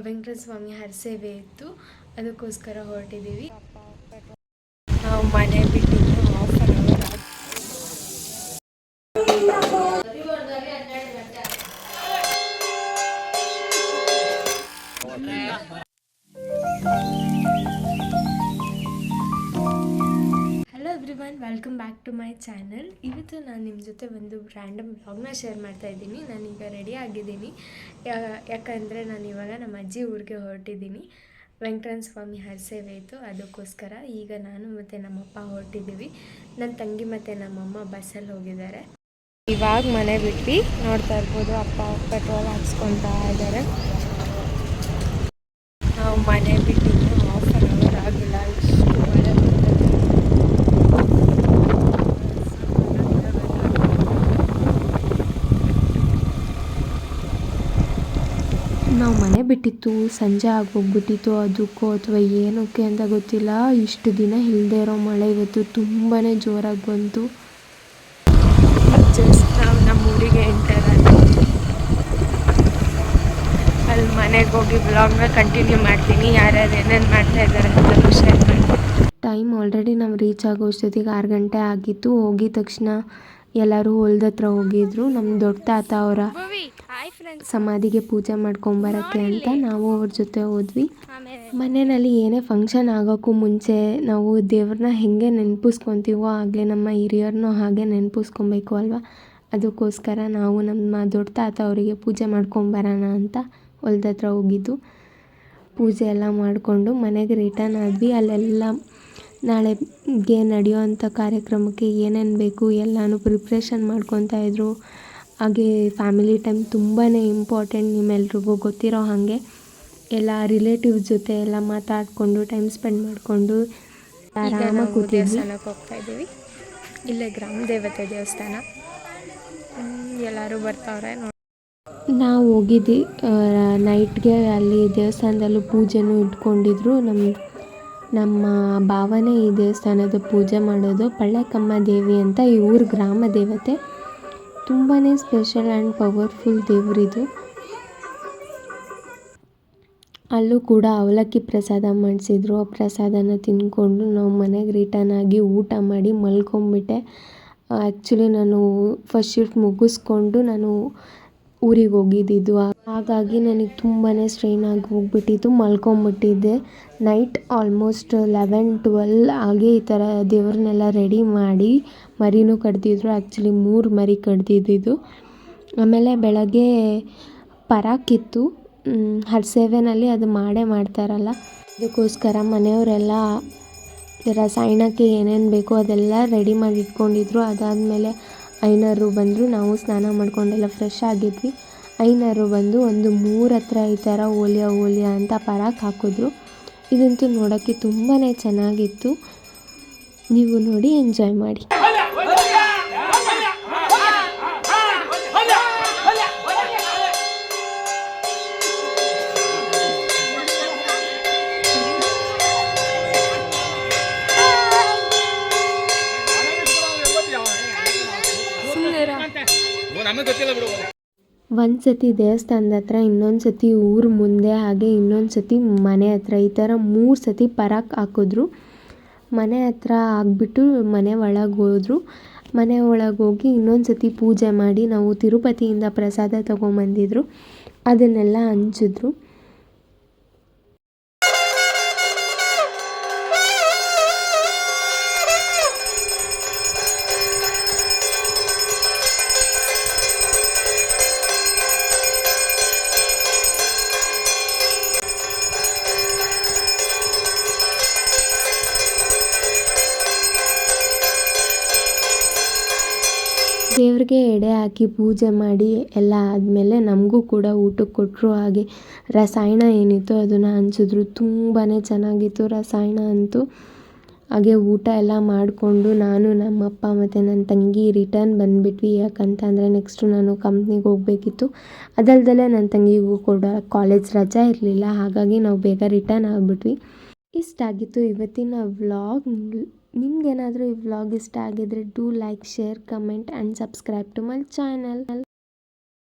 ವೆಂಕಟೇಶ್ವರ ಸ್ವಾಮಿ ಹರಸೇವೆ ಇತ್ತು. ಅದಕ್ಕೋಸ್ಕರ ಹೊರಟಿದ್ದೀವಿ. ನಾವು ಮನೆ ಬಿಟ್ಟು half an hour hello everyone welcome back to my channel ಇವತ್ತು ನಾನು ನಿಮ್ಮ ಜೊತೆ ಒಂದು ರ್ಯಾಂಡಮ್ ಬ್ಲಾಗ್ನ ಶೇರ್ ಮಾಡ್ತಾ ಇದ್ದೀನಿ. ನಾನೀಗ ರೆಡಿ ಆಗಿದ್ದೀನಿ. ಯಾಕಂದರೆ ನಾನು ಇವಾಗ ನಮ್ಮ ಅಜ್ಜಿ ಊರಿಗೆ ಹೊರಟಿದ್ದೀನಿ. ವೆಂಕಟರಮಣ ಸ್ವಾಮಿ ಹರಸೇವೆ ಇತ್ತು. ಅದಕ್ಕೋಸ್ಕರ ಈಗ ನಾನು ಮತ್ತು ನಮ್ಮಪ್ಪ ಹೊರಟಿದ್ದೀವಿ. ನನ್ನ ತಂಗಿ ಮತ್ತು ನಮ್ಮಮ್ಮ ಬಸ್ಸಲ್ಲಿ ಹೋಗಿದ್ದಾರೆ. ಇವಾಗ ಮನೆ ಬಿಟ್ವಿ. ನೋಡ್ತಾ ಇರ್ಬೋದು ಅಪ್ಪ ಪೆಟ್ರೋಲ್ ಹಾಕ್ಸ್ಕೊತಾ ಇದ್ದಾರೆ. ನಾವು ಮನೆ ಬಿಟ್ಟಿದ್ದು ಹಾಫ್ ಅನ್ ಅವರ್ ಆಗಿಲ್ಲ ಇಷ್ಟು ಮಳೆ ಬರ್ತಾ ಇದೆ. ನಾವು ಮನೆ ಬಿಟ್ಟಿತ್ತು ಸಂಜೆ ಆಗೋಗ್ಬಿಟ್ಟಿತ್ತು ಅದಕ್ಕೋ ಅಥವಾ ಏನಕ್ಕೆ ಅಂತ ಗೊತ್ತಿಲ್ಲ. ಇಷ್ಟು ದಿನ ಇಲ್ಲದೆ ಇರೋ ಮಳೆ ಇವತ್ತು ತುಂಬಾ ಜೋರಾಗಿ ಬಂತು. ಜಸ್ಟ್ ನಾವು ನಮ್ಮ ಊರಿಗೆ ಎಂಟರ್ ಅಲ್ಲಿ ಮನೆಗೆ ಹೋಗಿ ಬ್ಲಾಗ್ನ ಕಂಟಿನ್ಯೂ ಮಾಡ್ತೀನಿ. ಯಾರ್ಯಾರು ಏನೇನು ಮಾಡ್ತಾ ಇದ್ದಾರೆ ಅಂತ ಶೇರ್ ಮಾಡ್ತೀನಿ ಟೈಮ್ ಆಲ್ರೆಡಿ ನಾವು ರೀಚ್ ಆಗೋ ಅಷ್ಟೊತ್ತಿಗೆ ಆರು ಗಂಟೆ ಆಗಿತ್ತು. ಹೋಗಿದ ತಕ್ಷಣ ಎಲ್ಲರೂ ಹೊಲ್ದ ಹತ್ರ ಹೋಗಿದ್ರು. ನಮ್ಮ ದೊಡ್ಡ ತಾತ ಅವರ ಸಮಾಧಿಗೆ ಪೂಜೆ ಮಾಡ್ಕೊಂಬರಕ್ಕೆ ಅಂತ ನಾವು ಅವ್ರ ಜೊತೆ ಹೋದ್ವಿ. ಮನೆಯಲ್ಲಿ ಏನೇ ಫಂಕ್ಷನ್ ಆಗೋಕ್ಕೂ ಮುಂಚೆ ನಾವು ದೇವ್ರನ್ನ ಹೆಂಗೆ ನೆನಪಿಸ್ಕೊತೀವೋ ಆಗಲೇ ನಮ್ಮ ಹಿರಿಯರನ್ನೂ ಹಾಗೆ ನೆನಪಿಸ್ಕೊಬೇಕು ಅಲ್ವಾ? ಅದಕ್ಕೋಸ್ಕರ ನಾವು ನಮ್ಮ ದೊಡ್ಡ ತಾತ ಅವರಿಗೆ ಪೂಜೆ ಮಾಡ್ಕೊಂಬರೋಣ ಅಂತ ಹೊಲ್ದ ಹತ್ರ ಹೋಗಿದ್ದು. ಪೂಜೆ ಎಲ್ಲ ಮಾಡಿಕೊಂಡು ಮನೆಗೆ ರಿಟರ್ನ್ ಆದ್ವಿ. ಅಲ್ಲೆಲ್ಲ ನಾಳೆಗೆ ನಡೆಯುವಂಥ ಕಾರ್ಯಕ್ರಮಕ್ಕೆ ಏನೇನು ಬೇಕು ಎಲ್ಲನೂ ಪ್ರಿಪ್ರೇಷನ್ ಮಾಡ್ಕೊತಾ ಇದ್ರು. ಹಾಗೆ ಫ್ಯಾಮಿಲಿ ಟೈಮ್ ತುಂಬಾ ಇಂಪಾರ್ಟೆಂಟ್ ನಿಮ್ಮೆಲ್ರಿಗೂ ಗೊತ್ತಿರೋ ಹಾಗೆ. ಎಲ್ಲ ರಿಲೇಟಿವ್ಸ್ ಜೊತೆ ಎಲ್ಲ ಮಾತಾಡಿಕೊಂಡು ಟೈಮ್ ಸ್ಪೆಂಡ್ ಮಾಡಿಕೊಂಡು ಆರಾಮಾಗಿ ಕೂತಿದ್ವಿ. ದೇವಸ್ಥಾನಕ್ಕೆ ಹೋಗ್ತಾ ಇದ್ದೀವಿ. ಇಲ್ಲೇ ಗ್ರಾಮ ದೇವತೆ ದೇವಸ್ಥಾನ. ಎಲ್ಲರೂ ಬರ್ತಾವ್ರೆ ನಾವು ಹೋಗಿದ್ದಿ ನೈಟ್ಗೆ ಅಲ್ಲಿ ದೇವಸ್ಥಾನದಲ್ಲೂ ಪೂಜೆನೂ ಇಟ್ಕೊಂಡಿದ್ರು. ನಮ್ಮ ನಮ್ಮ ಭಾವನೆ ಈ ದೇವಸ್ಥಾನದ ಪೂಜೆ ಮಾಡೋದು ಪಳ್ಳಕಮ್ಮ ದೇವಿ ಅಂತ ಈ ಊರು ಗ್ರಾಮ ದೇವತೆ. ತುಂಬಾ ಸ್ಪೆಷಲ್ ಆ್ಯಂಡ್ ಪವರ್ಫುಲ್ ದೇವರಿದು. ಅಲ್ಲೂ ಕೂಡ ಅವಲಕ್ಕಿ ಪ್ರಸಾದ ಮಾಡಿಸಿದ್ರು. ಆ ಪ್ರಸಾದನ ತಿಂದ್ಕೊಂಡು ನಾವು ಮನೆಗೆ ರಿಟರ್ನ್ ಆಗಿ ಊಟ ಮಾಡಿ ಮಲ್ಕೊಂಬಿಟ್ಟೆ. ಆ್ಯಕ್ಚುಲಿ ನಾನು ಫಸ್ಟ್ ಶಿಫ್ಟ್ ಮುಗಿಸ್ಕೊಂಡು ನಾನು ಊರಿಗೆ ಹೋಗಿದ್ದಿದ್ದು. ಹಾಗಾಗಿ ನನಗೆ ತುಂಬಾ ಸ್ಟ್ರೈನ್ ಆಗಿ ಹೋಗ್ಬಿಟ್ಟಿತ್ತು, ಮಲ್ಕೊಂಬಿಟ್ಟಿದ್ದೆ. ನೈಟ್ ಆಲ್ಮೋಸ್ಟ್ ಲೆವೆನ್ ಟ್ವೆಲ್ ಹಾಗೆ ಈ ಥರ ದೇವ್ರನ್ನೆಲ್ಲ ರೆಡಿ ಮಾಡಿ ಮರಿನೂ ಕಡ್ದಿದ್ರು ಆ್ಯಕ್ಚುಲಿ ಮೂರು ಮರಿ ಕಡ್ದಿದ್ದಿದ್ದು ಆಮೇಲೆ ಬೆಳಗ್ಗೆ ಪರಾಕಿತ್ತು ಹರಸೇವೆನಲ್ಲಿ ಅದು ಮಾಡೇ ಮಾಡ್ತಾರಲ್ಲ. ಅದಕ್ಕೋಸ್ಕರ ಮನೆಯವರೆಲ್ಲ ರಸಾಯನಕ್ಕೆ ಏನೇನು ಬೇಕೋ ಅದೆಲ್ಲ ರೆಡಿ ಮಾಡಿ ಇಟ್ಕೊಂಡಿದ್ರು. ಅದಾದಮೇಲೆ ಐನರು ಬಂದರು, ನಾವು ಸ್ನಾನ ಮಾಡ್ಕೊಂಡೆಲ್ಲ ಫ್ರೆಶ್ ಆಗಿದ್ವಿ. ಐನರು ಬಂದು ಒಂದು ಮೂರು ಹತ್ರ ಈ ಥರ ಓಲಿಯ ಓಲಿಯ ಅಂತ ಪರಾಕ್ ಹಾಕಿದ್ರು. ಇದಂತೂ ನೋಡೋಕ್ಕೆ ತುಂಬಾ ಚೆನ್ನಾಗಿತ್ತು. ನೀವು ನೋಡಿ ಎಂಜಾಯ್ ಮಾಡಿ. ನಮಗೆ ಸತಿ ದೇವಸ್ಥಾನದ ಹತ್ರ, ಇನ್ನೊಂದು ಸತಿ ಊರ ಮುಂದೆ, ಹಾಗೆ ಇನ್ನೊಂದು ಸತಿ ಮನೆ ಹತ್ರ, ಈ ಥರ ಮೂರು ಸತಿ ಪರಾಕ್ ಹಾಕಿದ್ರು. ಮನೆ ಹತ್ರ ಆಗಿಬಿಟ್ಟು ಮನೆ ಒಳಗೆ ಹೋದ್ರು. ಮನೆ ಒಳಗೆ ಹೋಗಿ ಇನ್ನೊಂದು ಸತಿ ಪೂಜೆ ಮಾಡಿ ನಾವು ತಿರುಪತಿಯಿಂದ ಪ್ರಸಾದ ತೊಗೊಂಬಂದಿದ್ರು. ಅದನ್ನೆಲ್ಲ ಹಂಚಿದ್ರು. ದೇವ್ರಿಗೆ ಎಡೆ ಹಾಕಿ ಪೂಜೆ ಮಾಡಿ ಎಲ್ಲ ಆದಮೇಲೆ ನಮಗೂ ಕೂಡ ಊಟಕ್ಕೆ ಕೊಟ್ಟರು ಹಾಗೆ ರಸಾಯನ ಏನಿತ್ತು ಅದನ್ನು ಹಂಚಿದ್ರು. ತುಂಬಾ ಚೆನ್ನಾಗಿತ್ತು ರಸಾಯನ ಅಂತೂ. ಹಾಗೆ ಊಟ ಎಲ್ಲ ಮಾಡಿಕೊಂಡು ನಾನು, ನಮ್ಮಪ್ಪ ಮತ್ತು ನನ್ನ ತಂಗಿ ರಿಟರ್ನ್ ಬಂದುಬಿಟ್ವಿ. ಯಾಕಂತಂದರೆ ನೆಕ್ಸ್ಟು ನಾನು ಕಂಪ್ನಿಗೆ ಹೋಗಬೇಕಿತ್ತು. ಅದಲ್ದಲೆ ನನ್ನ ತಂಗಿಗೂ ಕೂಡ ಕಾಲೇಜ್ ರಜೆ ಇರಲಿಲ್ಲ. ಹಾಗಾಗಿ ನಾವು ಬೇಗ ರಿಟರ್ನ್ ಆಗಿಬಿಟ್ವಿ. ಇಷ್ಟಾಗಿತ್ತು ಇವತ್ತಿನ ವ್ಲಾಗ್ ನಿಮ್ಗೇನಾದರೂ ಈ ವ್ಲಾಗ್ ಇಷ್ಟ ಆಗಿದ್ರೆ do like share comment and subscribe to my channel